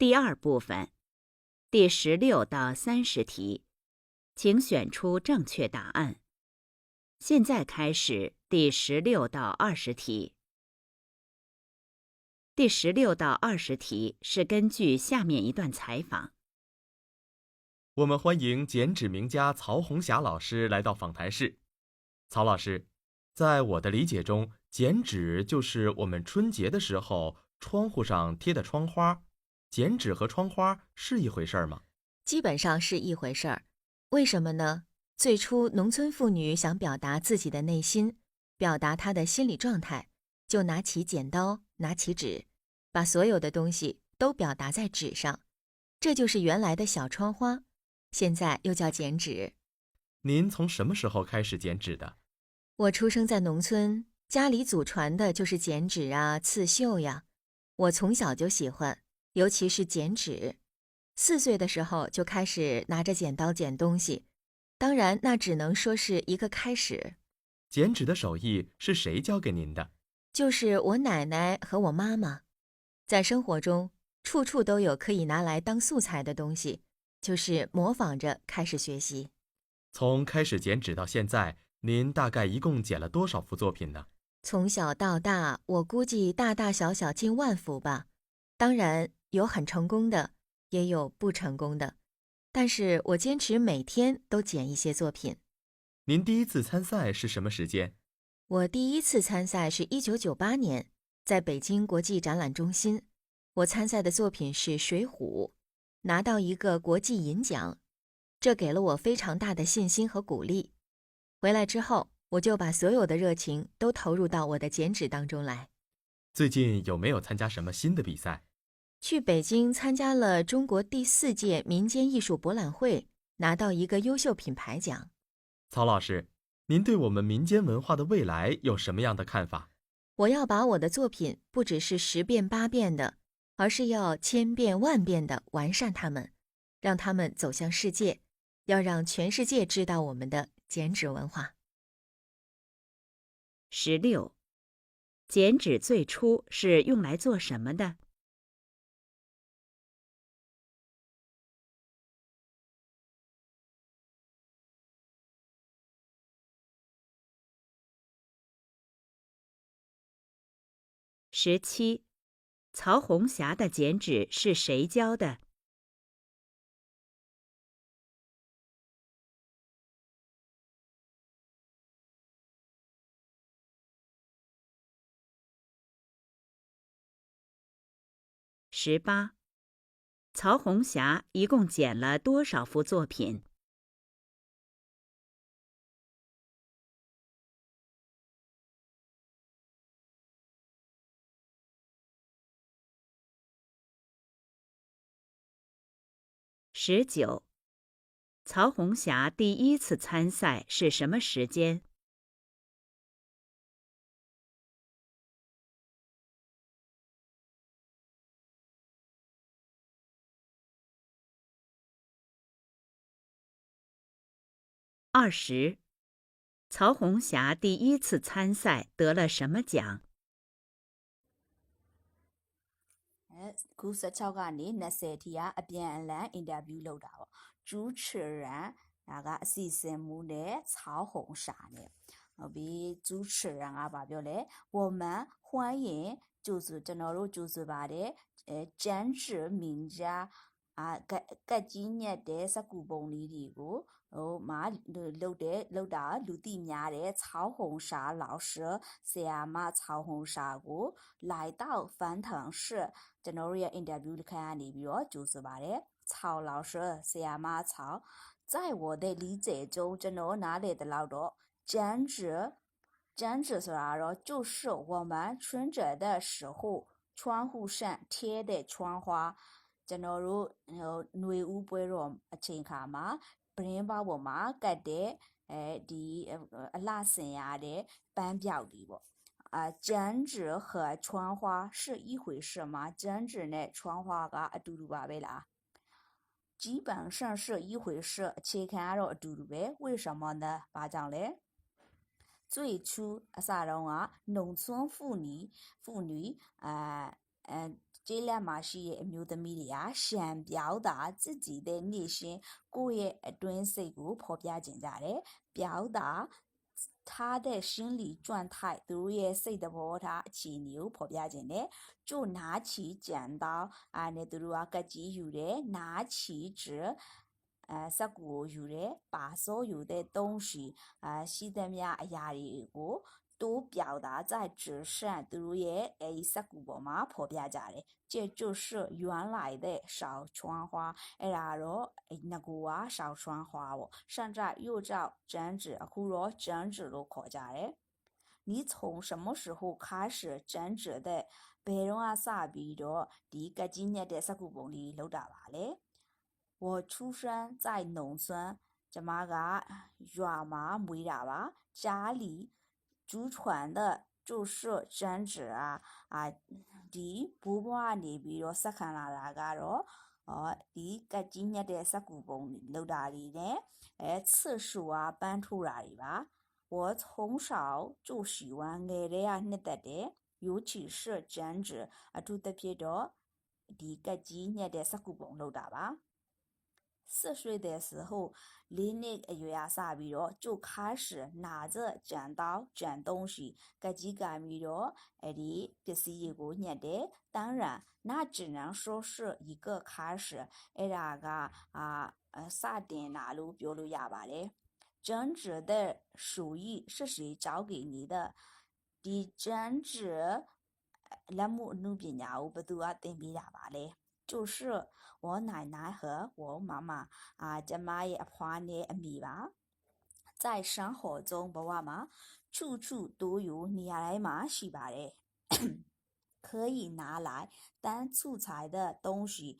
第二部分，第十六到三十题，请选出正确答案。现在开始第十六到二十题。第十六到二十题是根据下面一段采访。我们欢迎剪纸名家曹红霞老师来到访谈室。曹老师，在我的理解中，剪纸就是我们春节的时候窗户上贴的窗花。剪纸和窗花是一回事儿吗？基本上是一回事儿。为什么呢？最初农村妇女想表达自己的内心，表达她的心理状态，就拿起剪刀，拿起纸，把所有的东西都表达在纸上。这就是原来的小窗花，现在又叫剪纸。您从什么时候开始剪纸的？我出生在农村，家里祖传的就是剪纸啊、刺绣呀。我从小就喜欢，尤其是剪纸。四岁的时候就开始拿着剪刀剪东西，当然那只能说是一个开始。剪纸的手艺是谁教给您的？就是我奶奶和我妈妈。在生活中，处处都有可以拿来当素材的东西，就是模仿着开始学习。从开始剪纸到现在。您大概一共剪了多少幅作品呢？从小到大，我估计大大小小近万幅吧。当然有很成功的，也有不成功的。但是我坚持每天都剪一些作品。您第一次参赛是什么时间？我第一次参赛是一九九八年，在北京国际展览中心。我参赛的作品是《水浒》，拿到一个国际银奖，这给了我非常大的信心和鼓励。回来之后，我就把所有的热情都投入到我的剪纸当中来。最近有没有参加什么新的比赛？去北京参加了中国第四届民间艺术博览会，拿到一个优秀品牌奖。曹老师，您对我们民间文化的未来有什么样的看法？我要把我的作品不只是十变八变的，而是要千变万变的完善它们，让它们走向世界，要让全世界知道我们的。剪纸文化。十六，剪纸最初是用来做什么的？十七，曹红霞的剪纸是谁教的？十八，曹红霞一共剪了多少幅作品？十九，曹红霞第一次参赛是什么时间？二十，曹红霞第一次参赛得了什么奖？ ခု16ကနေ20ထိကအပြန်အလှန်အင်တာဗျူးလုပ်တာပေါ့ကျူးချီရန်ဒါကအစီအစဉ်မူနဲ့ဆောင်းဟုံရှာနဲ့ဟုတ်ပြီကျူးချီရန်ကဘာပြောလဲဝမန်ဟွမ်းရင်ကျူစုကျွန်တော်တို့ကျူစုပါတယ်အဲကျန်းချီမင်ဂျာ အာကက်ကက်ကြီးညက်တဲ့စကူပုံလေးတွေကိုဟိုမှာလုတ်တဲ့လုတ်တာလူသိများတဲ့曹红霞老师ဆရာမ曹红霞ကို来到翻腾室ကျွန်တော်တို့ရဲ့ interview တစ်ခါကနေပြီးတော့ကြိုဆိုပါတယ်曹老师ဆရာမ曹在我的理解中ကျွန်တော်နားလည်တဲ့လောက်တော့剪纸剪纸ဆိုတာတော့就是我们春节的时候窗户上贴的窗花 ကျွန်တော်တို့ဟိုຫນွေဦးပွဲတော်အချိန်ခါမှာပရင်းပါပေါ်မှာကတ်တဲ့အဲဒီအလှဆင်ရတဲ့ပန်းပြောက်တွေပေါ့啊，剪纸和窗花是一回事吗？剪纸နဲ့窗花ကအတူတူပါပဲလား基本上是一回事အခြေခံကတော့အတူတူပဲ为什么呢ဘာကြောင့်လဲ最初အစတုန်းက农村妇女妇女အဲအဲ ကျေးလက်မှာရှိတဲ့အမျိုးသမီးတွေကရှံပြောင်းတာ自己的内心ကိုယ့်ရဲ့အတွင်းစိတ်ကိုဖော်ပြခြင်းကြတယ်ပြောင်းတာ他的心理状态သူတို့ရဲ့စိတ်သဘောထားအခြေအနေကိုဖော်ပြခြင်းနဲ့就拿起剪刀အာနဲ့သူတို့ကကတ်ကြီးယူတယ်拿起纸အဲစက်ကူကိုယူတယ်ပါစောယူတဲ့东西အာရှိသမျှအရာ တွေကို都表达在纸上သူတို့ရဲ့အဲဒီစက်ကူပေါ်မှာဖော်ပြကြတယ်这就是原来的小窗花အဲ့ဒါတော့ငကူက小窗花ပေါ့现在又叫剪纸အခုတော့剪纸လို့ခေါ်ကြတယ်你从什么时候开始剪纸的ဘယ်တော့ကစပြီးတော့ဒီကကြီးညက်တဲ့စက်ကူပုံလေးလောက်တာပါလဲ我出生在农村ကျမကရွာမှာမွေးတာပါ家里 祖传的就是剪纸啊啊ဒီဘိုးဘွားကနေပြီးတော့ဆက်ခံလာတာကတော့ဟောဒီကတ်ကြီးညက်တဲ့စက်ကူပုံလောက်တာတွေနဲ့အဲ次数啊搬出တာတွေပါ我从小就喜欢ငယ်တဲ့ကနှစ်သက်တယ်尤其是剪纸အထူးသဖြင့်တော့ဒီကတ်ကြီးညက်တဲ့စက်ကူပုံလောက်တာပါ 四岁的时候，离那个月啊啥比咯，就开始拿着剪刀剪东西，个几个米咯，哎的，这是一个年的。当然，那只能说是一个开始，哎那个啊呃啥点哪路表路哑巴嘞？剪纸的手艺是谁教给你的？ဒီ剪纸လက်မှုအမှုပညာကိုဘယ်သူကသင်ပေးတာပါလဲ 就是我奶奶和我妈妈啊，这妈也花呢米吧。在生活中，不话嘛，处处都有你来嘛，是吧嘞可以拿来当素材的东西，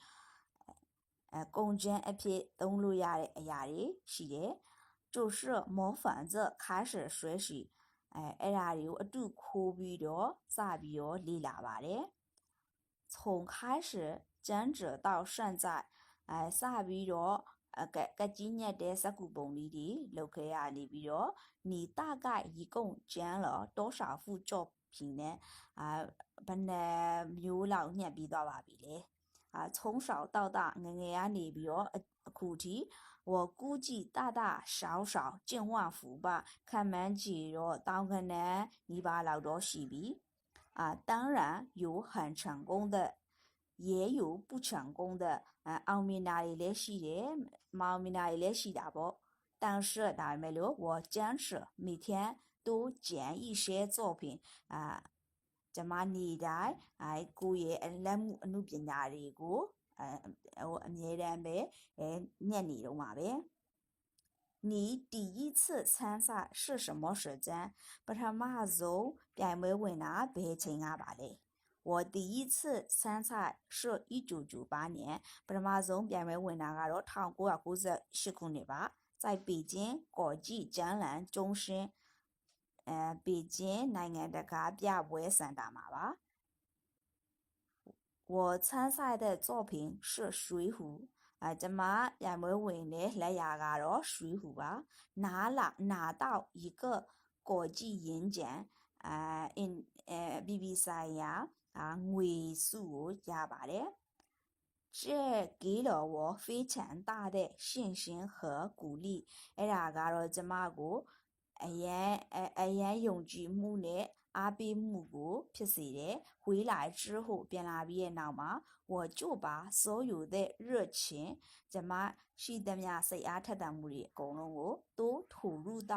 呃，攻坚一片东路亚的亚的，是的，就是模仿着开始学习，哎、呃，阿里我都可比了，咋比了，你来吧嘞？从开始 剪纸到现在အဲစပြီးတော့အကကကြီးညက်တဲ့စကူပုံလေးတွေလုပ်ခဲ့ရနေပြီးတော့你大概一共剪了多少幅作品呢အာဘယ်နှမျိုးလောက်ညက်ပြီးသွားပါပြီလဲ啊，从小到大，ငငယ်ကနေပြီးတော့အခုထိ我估计大大小小近万幅吧，看မှန်းကြည့်တော့တောင်းခဏနီးပါးလောက်တော့ရှိပြီ啊，当然有很成功的 也有不成功的啊，奥米纳里来西的，奥米纳里来西大宝。但是大美了，我坚持每天都剪一些作品啊，怎么你的哎，故意来木努比那里个，呃，我没人呗，哎，念你了嘛呗。你第一次参赛是什么时间？不是马走，别没问那别听俺吧嘞。我第一次参赛是一九九八年ပထမဆုံးပြိုင်ပွဲဝင်တာကတော့1998ခုနှစ်ပါ在北京国际展览中心အဲ北京နိုင်ငံတကာပြပွဲစင်တာမှာပါ我参赛的作品是水浒အဲကျမပြိုင်ပွဲဝင်တဲ့လက်ရာကတော့水浒ပါ拿了拿到一个国际演讲အဲအင်အဲဘီ ဘီဆိုင်ရာ啊，ငွေစုကိုရပါတယ်这给了我非常大的信心和鼓励အဲ့ဒါကတော့ကျမကိုအရန်အရန်ယုံကြည်မှုနဲ့ အားပေးမှုကိုဖြစ်စေတယ်回来之后ပြန်လာပြီးရဲ့နောက်မှာ我就把所有的热情ကျမရှိသမျှစိတ်အားထက်သန်မှုတွေအကုန်လုံးကို都投入到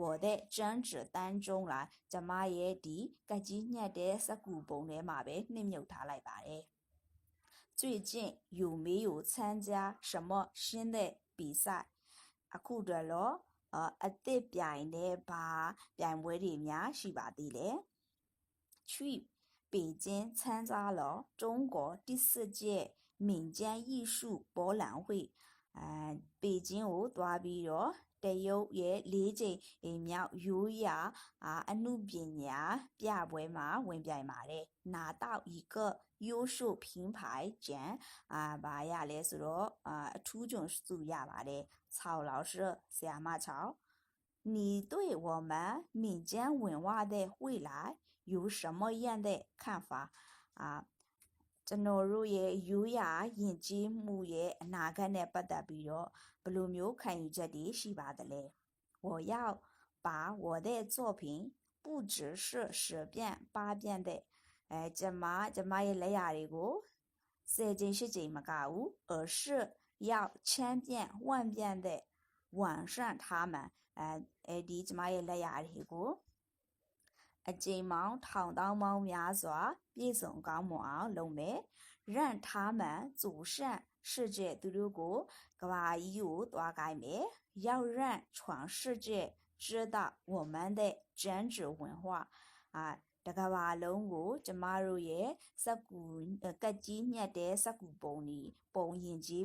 我的专职当中来ကျမရဲ့ဒီကကြီးညက်တဲ့စကူပုံထဲမှာပဲနှိမ့်မြုပ်ထားလိုက်ပါတယ်最近有没有参加什么新的比赛အခုတည်းတော့ အသစ်ပြိုင်တဲ့ဘာပြိုင်ပွဲတွေများရှိပါသေးလဲ去北京参加了中国第四届民间艺术博览会အဲ北京ကိုသွားပြီးတော့ တရုတ်ရဲ့လေးချိန်အိမ်မြောက်ရိုးရာအမှုပညာပြပွဲမှာဝင်ပြိုင်ပါတယ်拿到一个优秀品牌奖အာဘာရလဲဆိုတော့အထူးကျွန်စုရပါတယ်曹老师ဆရာမ曹你对我们民间文化的未来有什么样的看法啊？ ကျွန်တော်တို့ရဲ့ရိုးရာယဉ်ကျေးမှုရဲ့အနာဂတ်နဲ့ပတ်သက်ပြီးတော့ဘယ်လိုမျိုးခံယူချက်တွေရှိပါသလဲ我要把我的作品不只是十遍八遍的အဲကျမကျမရဲ့လက်ရာတွေကို十ကြိမ်၈ကြိမ်မကဘူး而是要千遍万遍的完善它们အဲအဲဒီကျမရဲ့လက်ရာတွေကို အကြိမ်ပေါင်းထောင်တောင်းပေါင်းများစွာပြည့်စုံကောင်းမွန်အောင်လုပ်မယ်။ရန့်ထားမှန်祖善世界သူတို့ကိုကဘာကြီးကိုသွားကိုင်းမယ်။要让全世界知道我们的剪纸文化啊တကဘာလုံးကိုကျမတို့ရဲ့စက်ကူကက်ကြီးညက်တဲ့စက်ကူပုံကြီးပုံရင်ကြီး